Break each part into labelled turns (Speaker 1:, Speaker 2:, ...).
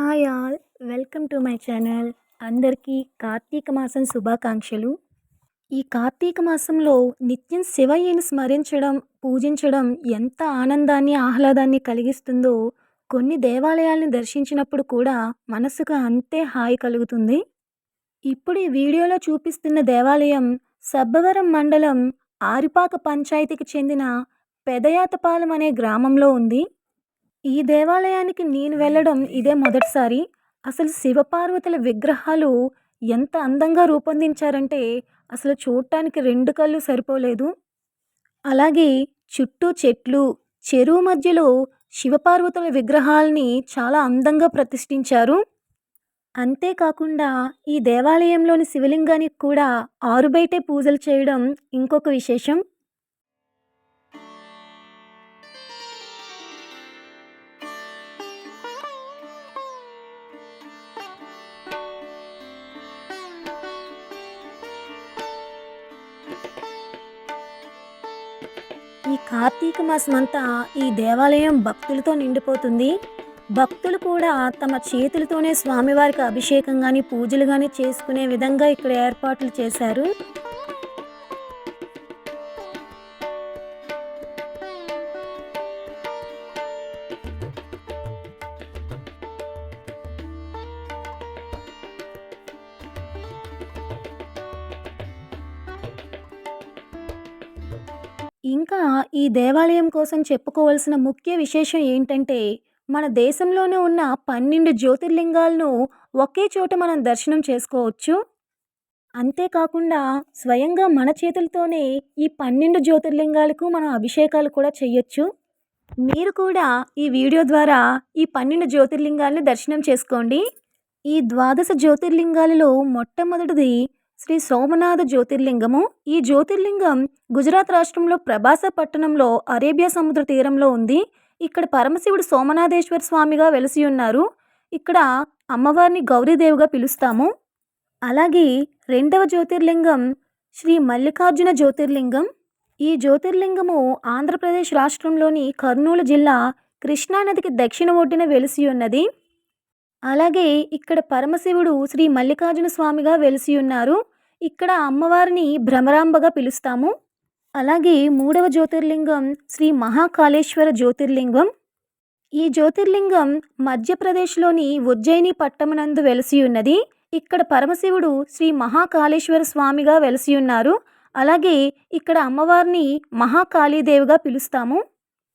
Speaker 1: Hi all welcome to my channel. అందరికీ కార్తీక మాసం శుభాకాంక్షలు. ఈ కార్తీక మాసంలో నిత్యం శివయ్యని స్మరించడం పూజించడం ఎంత ఆనందాన్ని ఆహ్లాదాన్ని కలిగిస్తుందో కొన్ని దేవాలయాల్ని దర్శించినప్పుడు కూడా మనసుకు అంతే హాయి కలుగుతుంది. ఇప్పుడు ఈ వీడియోలో చూపిస్తున్న దేవాలయం సబ్బవరం మండలం ఆరిపాక పంచాయతీకి చెందిన పెదయాతపాలెం అనే గ్రామంలో ఉంది. ఈ దేవాలయానికి నేను వెళ్ళడం ఇదే మొదటిసారి. అసలు శివపార్వతుల విగ్రహాలు ఎంత అందంగా రూపొందించారంటే అసలు చూడటానికి రెండు కళ్ళు సరిపోలేదు. అలాగే చుట్టూ చెట్లు చెరువు మధ్యలో శివపార్వతుల విగ్రహాలని చాలా అందంగా ప్రతిష్ఠించారు. అంతేకాకుండా ఈ దేవాలయంలోని శివలింగానికి కూడా ఆరుబయటే పూజలు చేయడం ఇంకొక విశేషం. కార్తీక మాసం అంతా ఈ దేవాలయం భక్తులతో నిండిపోతుంది. భక్తులు కూడా తమ చేతులతోనే స్వామివారికి అభిషేకం కానీ పూజలు కానీ చేసుకునే విధంగా ఇక్కడ ఏర్పాట్లు చేశారు. ఇంకా ఈ దేవాలయం కోసం చెప్పుకోవాల్సిన ముఖ్య విశేషం ఏంటంటే మన దేశంలోనే ఉన్న పన్నెండు జ్యోతిర్లింగాలను ఒకే చోట మనం దర్శనం చేసుకోవచ్చు. అంతేకాకుండా స్వయంగా మన చేతులతోనే ఈ పన్నెండు జ్యోతిర్లింగాలకు మనం అభిషేకాలు కూడా చేయొచ్చు. మీరు కూడా ఈ వీడియో ద్వారా ఈ పన్నెండు జ్యోతిర్లింగాలను దర్శనం చేసుకోండి. ఈ ద్వాదశ జ్యోతిర్లింగాలలో మొట్టమొదటిది శ్రీ సోమనాథ జ్యోతిర్లింగము. ఈ జ్యోతిర్లింగం గుజరాత్ రాష్ట్రంలో ప్రభాస పట్టణంలో అరేబియా సముద్ర తీరంలో ఉంది. ఇక్కడ పరమశివుడు సోమనాథేశ్వర స్వామిగా వెలిసి ఉన్నారు. ఇక్కడ అమ్మవారిని గౌరీదేవిగా పిలుస్తాము. అలాగే రెండవ జ్యోతిర్లింగం శ్రీ మల్లికార్జున జ్యోతిర్లింగం. ఈ జ్యోతిర్లింగము ఆంధ్రప్రదేశ్ రాష్ట్రంలోని కర్నూలు జిల్లా కృష్ణానదికి దక్షిణ ఒడ్డున వెలిసి ఉన్నది. అలాగే ఇక్కడ పరమశివుడు శ్రీ మల్లికార్జున స్వామిగా వెలిసి ఉన్నారు. ఇక్కడ అమ్మవారిని భ్రమరాంబగా పిలుస్తాము. అలాగే మూడవ జ్యోతిర్లింగం శ్రీ మహాకాళేశ్వర జ్యోతిర్లింగం. ఈ జ్యోతిర్లింగం మధ్యప్రదేశ్లోని ఉజ్జయిని పట్టణమునందు వెలసి ఉన్నది ఇక్కడ పరమశివుడు శ్రీ మహాకాళేశ్వర స్వామిగా వెలసి ఉన్నారు అలాగే ఇక్కడ అమ్మవారిని మహాకాళీదేవిగా పిలుస్తాము.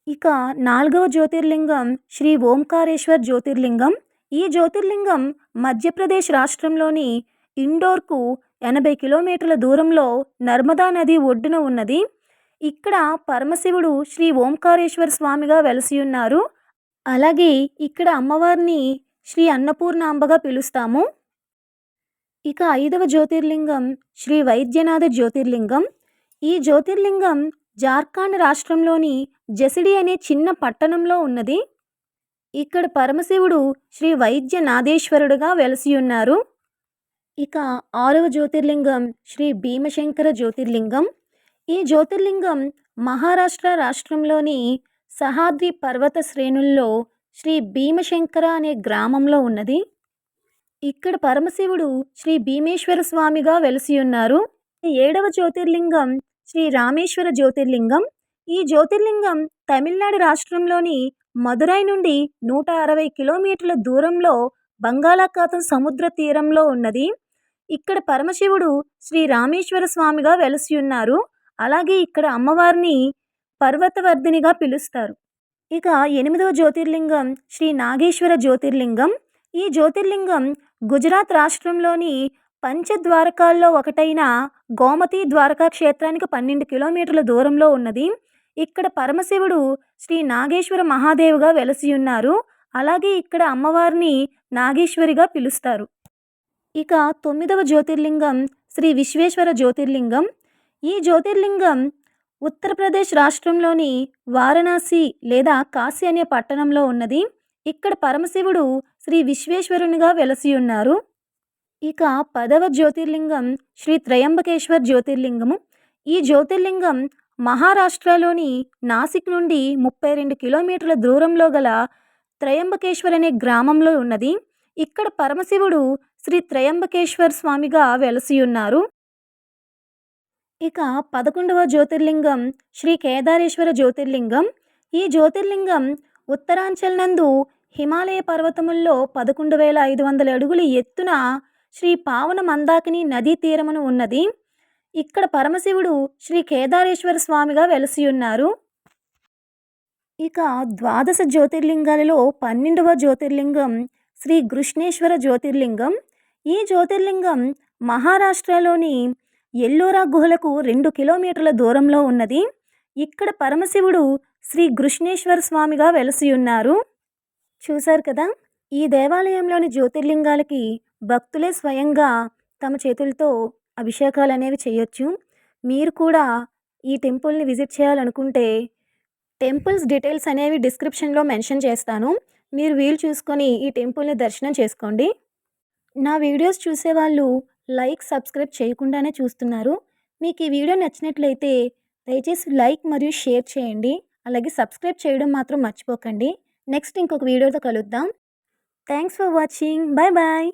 Speaker 1: ఇక నాలుగవ జ్యోతిర్లింగం శ్రీ ఓంకారేశ్వర్ జ్యోతిర్లింగం. ఈ జ్యోతిర్లింగం మధ్యప్రదేశ్ రాష్ట్రంలోని ఇండోర్కు ఎనభై కిలోమీటర్ల దూరంలో నర్మదా నది ఒడ్డున ఉన్నది. ఇక్కడ పరమశివుడు శ్రీ ఓంకారేశ్వర స్వామిగా వెలసి ఉన్నారు అలాగే ఇక్కడ అమ్మవారిని శ్రీ అన్నపూర్ణాంబగా పిలుస్తాము. ఇక ఐదవ జ్యోతిర్లింగం శ్రీ వైద్యనాథ జ్యోతిర్లింగం. ఈ జ్యోతిర్లింగం జార్ఖండ్ రాష్ట్రంలోని జసిడి అనే చిన్న పట్టణంలో ఉన్నది. ఇక్కడ పరమశివుడు శ్రీ వైద్యనాథేశ్వరుడుగా వెలసి ఉన్నారు ఇక ఆరవ జ్యోతిర్లింగం శ్రీ భీమశంకర జ్యోతిర్లింగం. ఈ జ్యోతిర్లింగం మహారాష్ట్ర రాష్ట్రంలోని సహాద్రి పర్వత శ్రేణుల్లో శ్రీ భీమశంకర అనే గ్రామంలో ఉన్నది. ఇక్కడ పరమశివుడు శ్రీ భీమేశ్వర స్వామిగా వెలసి ఉన్నారు ఏడవ జ్యోతిర్లింగం శ్రీ రామేశ్వర జ్యోతిర్లింగం. ఈ జ్యోతిర్లింగం తమిళనాడు రాష్ట్రంలోని మదురై నుండి నూట అరవై కిలోమీటర్ల దూరంలో బంగాళాఖాతం సముద్ర తీరంలో ఉన్నది. ఇక్కడ పరమశివుడు శ్రీ రామేశ్వర స్వామిగా వెలసి ఉన్నారు అలాగే ఇక్కడ అమ్మవారిని పర్వతవర్ధినిగా పిలుస్తారు. ఇక ఎనిమిదవ జ్యోతిర్లింగం శ్రీ నాగేశ్వర జ్యోతిర్లింగం. ఈ జ్యోతిర్లింగం గుజరాత్ రాష్ట్రంలోని పంచద్వారకాల్లో ఒకటైన గోమతి ద్వారకా క్షేత్రానికి పన్నెండు కిలోమీటర్ల దూరంలో ఉన్నది. ఇక్కడ పరమశివుడు శ్రీ నాగేశ్వర మహాదేవుగా వెలసి ఉన్నారు అలాగే ఇక్కడ అమ్మవారిని నాగేశ్వరిగా పిలుస్తారు. ఇక తొమ్మిదవ జ్యోతిర్లింగం శ్రీ విశ్వేశ్వర జ్యోతిర్లింగం. ఈ జ్యోతిర్లింగం ఉత్తరప్రదేశ్ రాష్ట్రంలోని వారణాసి లేదా కాశీ అనే పట్టణంలో ఉన్నది. ఇక్కడ పరమశివుడు శ్రీ విశ్వేశ్వరునిగా వెలసి ఉన్నారు ఇక పదవ జ్యోతిర్లింగం శ్రీ త్రయంబకేశ్వర్ జ్యోతిర్లింగము. ఈ జ్యోతిర్లింగం మహారాష్ట్రలోని నాసిక్ నుండి ముప్పై రెండు కిలోమీటర్ల దూరంలో గల త్రయంబకేశ్వర్ అనే గ్రామంలో ఉన్నది. ఇక్కడ పరమశివుడు శ్రీ త్రయంబకేశ్వర స్వామిగా వెలసియున్నారు. ఇక పదకొండవ జ్యోతిర్లింగం శ్రీ కేదారేశ్వర జ్యోతిర్లింగం. ఈ జ్యోతిర్లింగం ఉత్తరాంచల్ నందు హిమాలయ పర్వతముల్లో పదకొండు వేల ఐదు వందల అడుగుల ఎత్తున శ్రీ పావన మందాకిని నదీ తీరమును ఉన్నది. ఇక్కడ పరమశివుడు శ్రీ కేదారేశ్వర స్వామిగా వెలసియున్నారు. ఇక ద్వాదశ జ్యోతిర్లింగాలలో పన్నెండవ జ్యోతిర్లింగం శ్రీ కృష్ణేశ్వర జ్యోతిర్లింగం. ఈ జ్యోతిర్లింగం మహారాష్ట్రలోని ఎల్లోరా గుహలకు రెండు కిలోమీటర్ల దూరంలో ఉన్నది. ఇక్కడ పరమశివుడు శ్రీ కృష్ణేశ్వర స్వామిగా వెలసియున్నారు చూశారు కదా ఈ దేవాలయంలోని జ్యోతిర్లింగాలకి భక్తులే స్వయంగా తమ చేతులతో అభిషేకాలు అనేవి చేయొచ్చు. మీరు కూడా ఈ టెంపుల్ని విజిట్ చేయాలనుకుంటే టెంపుల్స్ డీటెయిల్స్ అనేవి డిస్క్రిప్షన్లో మెన్షన్ చేస్తాను. మీరు వీలు చూసుకొని ఈ టెంపుల్ని దర్శనం చేసుకోండి. నా వీడియోస్ చూసేవాళ్ళు లైక్ సబ్స్క్రైబ్ చేయకుండానే చూస్తున్నారు. మీకు ఈ వీడియో నచ్చినట్లయితే దయచేసి లైక్ మరియు షేర్ చేయండి. అలాగే సబ్స్క్రైబ్ చేయడం మాత్రం మర్చిపోకండి. నెక్స్ట్ ఇంకొక వీడియోతో కలుద్దాం. Thanks for watching. Bye bye